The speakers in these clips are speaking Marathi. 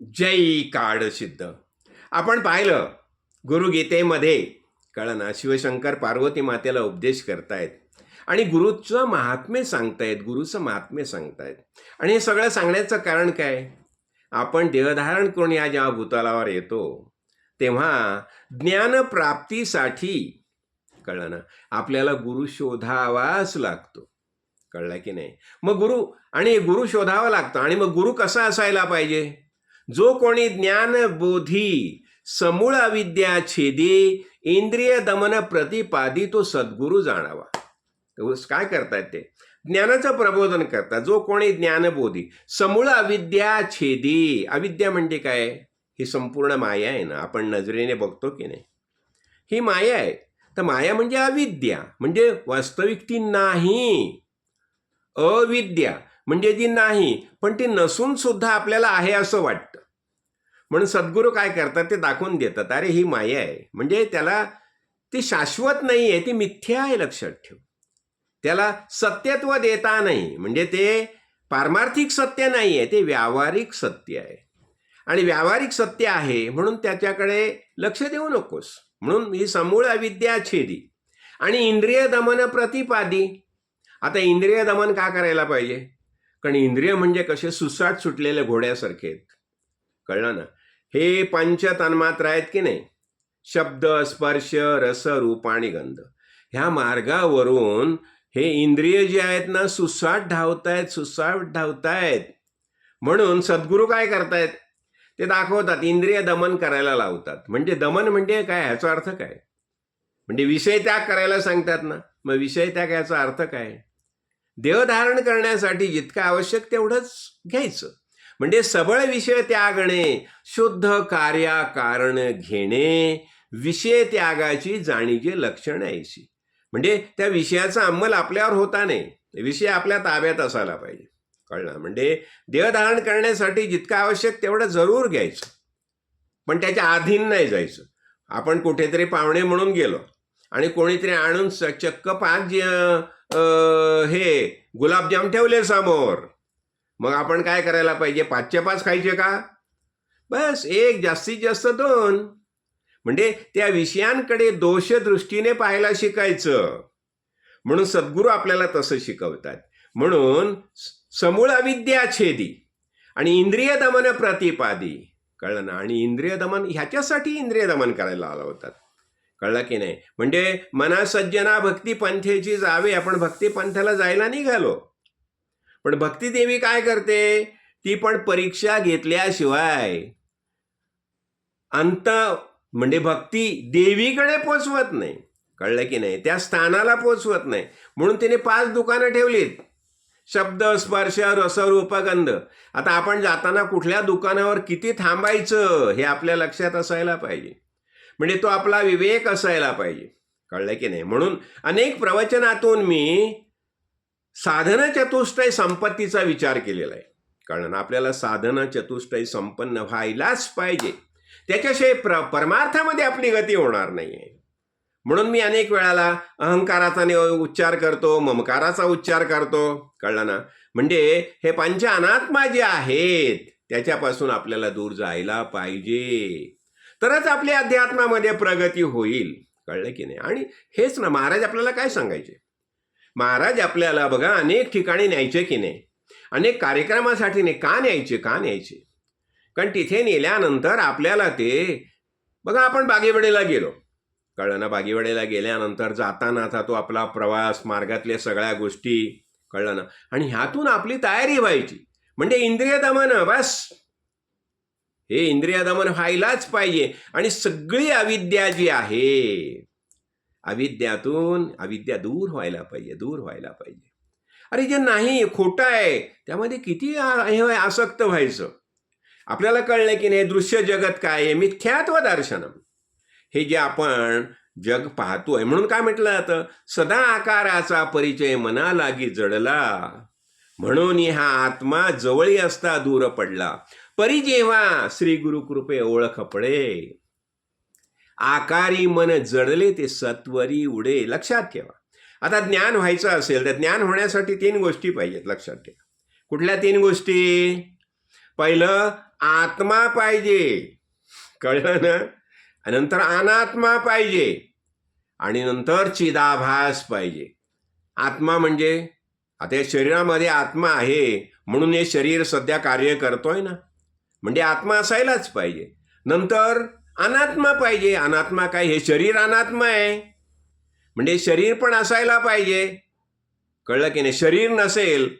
जय काड सिद्ध. आपण पाहिलं गुरुगीतेमध्ये कळलं ना शिवशंकर पार्वती मातेला उपदेश करतायत आणि गुरुचं महात्म्य सांगतायत गुरुचं महात्म्य सांगतायत. आणि हे सगळं सांगण्याचं कारण काय? आपण देहधारण करून या जेव्हा भूतलावर येतो तेव्हा ज्ञानप्राप्तीसाठी कळलं ना आपल्याला गुरु शोधावाच लागतो. कळला की नाही? मग गुरु आणि गुरु शोधावा लागतो आणि मग गुरु कसा असायला पाहिजे? जो कोणी ज्ञान बोधी समूळ अविद्या छेदी इंद्रिय दमन प्रतिपादी तो सद्गुरू जाणावा. काय करतायत ते? ज्ञानाचं प्रबोधन करतात. जो कोणी ज्ञानबोधी समूळ अविद्या छेदी अविद्या म्हणजे काय? ही संपूर्ण माया आहे ना आपण नजरेने बघतो की नाही? ही माया आहे. तर माया म्हणजे अविद्या म्हणजे वास्तविक ती नाही. अविद्या म्हणजे जी नाही पण ती नसून सुद्धा आपल्याला आहे असं वाटतं. म्हणून सद्गुरू काय करतात ते दाखवून देतात अरे ही माया आहे. म्हणजे त्याला ती शाश्वत नाही आहे ती मिथ्या आहे लक्षात ठेव. त्याला सत्यत्व देता नाही. म्हणजे ते पारमार्थिक सत्य नाही आहे ते व्यावहारिक सत्य आहे. आणि व्यावहारिक सत्य आहे म्हणून त्याच्याकडे लक्ष देऊ नकोस. म्हणून ही समूळ अविद्या छेदी. आणि इंद्रिय दमन प्रतिपादी. आता इंद्रिय दमन का करायला पाहिजे? कारण इंद्रिय म्हणजे कसे सुसाट सुटलेले घोड्यासारखे आहेत. कळलं ना? हे पंच तन्मात्र आहेत की नाही? शब्द स्पर्श रस रूप आणि गंध. ह्या मार्गावरून हे इंद्रिय जे आहेत ना सुसाट धावतायत सुसाट धावतायत. म्हणून सद्गुरू काय करतायत? ते दाखवतात इंद्रिय दमन करायला लावतात. म्हणजे दमन म्हणजे काय? ह्याचा अर्थ काय? म्हणजे विषय त्याग करायला सांगतात ना. मग विषय त्याग याचा अर्थ काय? देहधारण करण्यासाठी जितकं आवश्यक तेवढंच घ्यायचं. म्हणजे सबळ विषय त्यागणे शुद्ध कार्या कारण घेणे विषय त्यागाची जाणीचे लक्षण यायची म्हणजे त्या विषयाचा अंमल आपल्यावर होता नाही विषय आपल्या ताब्यात असायला पाहिजे. कळणार म्हणजे देहधारण करण्यासाठी जितकं आवश्यक तेवढं जरूर घ्यायचं. पण त्याच्या अधीन नाही जायचं. आपण कुठेतरी पाहुणे म्हणून गेलो आणि कोणीतरी आणून चक्क पाच हे गुलाबजाम ठेवले समोर. मग आपण काय करायला पाहिजे? पाचच्या पाच खायचे का? बस एक जास्तीत जास्त दोन. म्हणजे त्या विषयांकडे दोषदृष्टीने पाहायला शिकायचं. म्हणून सद्गुरू आपल्याला तसं शिकवतात. म्हणून समूळ अविद्या छेदी आणि इंद्रिय दमन प्रतिपादी. कळलं ना? आणि इंद्रिय दमन ह्याच्यासाठी इंद्रिय दमन करायला आलं होतात कळलं की नाही? म्हणजे मना सज्जना भक्ती पंथेची जावे आपण भक्ती पंथाला जायला निघालो. पण भक्ती देवी काय करते? ती पण परीक्षा घेतल्याशिवाय. अंत म्हणजे भक्ती देवीकडे पोचवत नाही. कळलं की नाही? त्या स्थानाला पोचवत नाही. म्हणून तिने पाच दुकानं ठेवलीत. शब्द स्पर्श रसरूप गंध. आता आपण जाताना कुठल्या दुकानावर किती थांबायचं हे आपल्या लक्षात असायला पाहिजे. म्हणजे तो आपला विवेक असायला पाहिजे. कळलं की नाही? म्हणून अनेक प्रवचनातून मी साधन चतुष्टय संपत्तीचा विचार केलेला आहे. कारण आपल्याला साधन चतुष्टय संपन्न व्हायलाच पाहिजे. त्याच्याशिवाय प्र परमार्थामध्ये आपली गती होणार नाही आहे म्हणून मी अनेक वेळाला अहंकाराचा उच्चार करतो ममकाराचा उच्चार करतो. कळलं ना? म्हणजे हे पंच अनात्मा जे आहेत त्याच्यापासून आपल्याला दूर जायला पाहिजे. तरच आपल्या अध्यात्मामध्ये प्रगती होईल. कळलं की नाही? आणि हेच ना महाराज आपल्याला काय सांगायचे? महाराज आपल्याला बघा अनेक ठिकाणी न्यायचे की नाही? अनेक कार्यक्रमासाठी नाही का न्यायचे? का न्यायचे? कारण तिथे नेल्यानंतर आपल्याला ते बघा आपण बागेवडेला गेलो. कळलं ना? बागेवडेला गेल्यानंतर जाताना आता तो आपला प्रवास मार्गातल्या सगळ्या गोष्टी कळलं ना? आणि ह्यातून आपली तयारी व्हायची. म्हणजे इंद्रिय दमन बस. हे इंद्रिय दमन व्हायलाच पाहिजे. आणि सगळी अविद्या जी आहे अविद्यातून अविद्या दूर व्हायला पाहिजे दूर व्हायला पाहिजे. अरे जे नाही खोटं आहे त्यामध्ये किती हे आसक्त व्हायचं? आपल्याला कळलं की नाही दृश्य जगत काय आहे? मिथ्यात्व दर्शनम. हे जे आपण जग पाहतोय म्हणून काय म्हटलं जातं? सदा आकाराचा परिचय मनालागी जडला. म्हणून हा आत्मा जवळी असता दूर पडला. परी जेव्हा श्री गुरु कृपे ओळख पडे आकारी मन जडले ते सत्वरी उडे. लक्षात ठेवा. आता ज्ञान व्हायचं असेल तर ज्ञान होण्यासाठी तीन गोष्टी पाहिजेत लक्षात ठेवा. कुठल्या तीन गोष्टी? पहिलं आत्मा पाहिजे. कळलं ना? नंतर अनात्मा पाहिजे. आणि नंतर चिदाभास पाहिजे. आत्मा म्हणजे? आता या शरीरामध्ये आत्मा आहे म्हणून हे शरीर सध्या कार्य करतोय ना. म्हणजे आत्मा असायलाच पाहिजे. नंतर अनात्मा पाहिजे. अनात्मा काय? हे शरीर अनात्मा आहे. म्हणजे शरीर पण असायला पाहिजे. कळलं की नाही? शरीर नसेल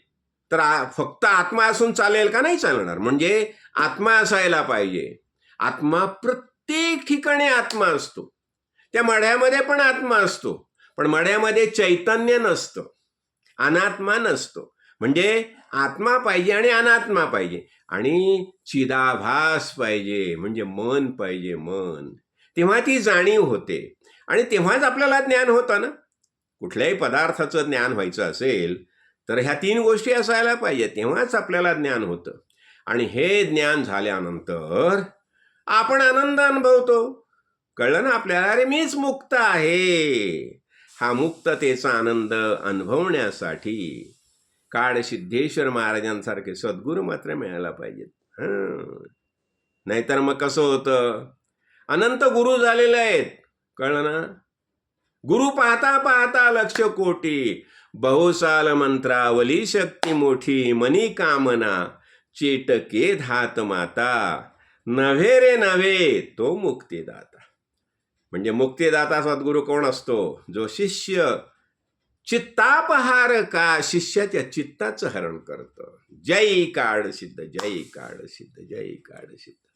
तर फक्त आत्मा असून चालेल का नाही चालणार? म्हणजे आत्मा असायला पाहिजे. आत्मा प्रत्येक ठिकाणी आत्मा असतो. त्या मढ्यामध्ये पण आत्मा असतो. पण मढ्यामध्ये चैतन्य नसतं. अनात्मा नसतो. म्हणजे आत्मा पाहिजे आणि अनात्मा पाहिजे. आणि चिदाभास पाहिजे म्हणजे मन पाहिजे मन. तेव्हा ती जाणीव होते. आणि तेव्हाच आपल्याला ज्ञान होतं ना. कुठल्याही पदार्थाचं ज्ञान व्हायचं असेल तर ह्या तीन गोष्टी असायला पाहिजे तेव्हाच आपल्याला ज्ञान होतं. आणि हे ज्ञान झाल्यानंतर आपण आनंद अनुभवतो. कळलं ना आपल्याला? अरे मीच मुक्त आहे. हा मुक्ततेचा आनंद अनुभवण्यासाठी काळ सिद्धेश्वर महाराजांसारखे सद्गुरू मात्र मिळायला पाहिजेत. हं. नाहीतर मग कसं होतं? अनंत गुरु झालेले आहेत. कळलं ना? गुरु पाहता पाहता लक्ष कोटी. बहुसाल मंत्रावली शक्ती मोठी. मनी कामना. चेटके धात माता. नव्हे रे नव्हे तो मुक्तीदाता. म्हणजे मुक्तीदाता सद्गुरू कोण असतो? जो शिष्य चित्तापहार का शिष्याच्या चित्ताचं हरण करतं? जय काळ सिद्ध जय काळ सिद्ध जय काळ सिद्ध.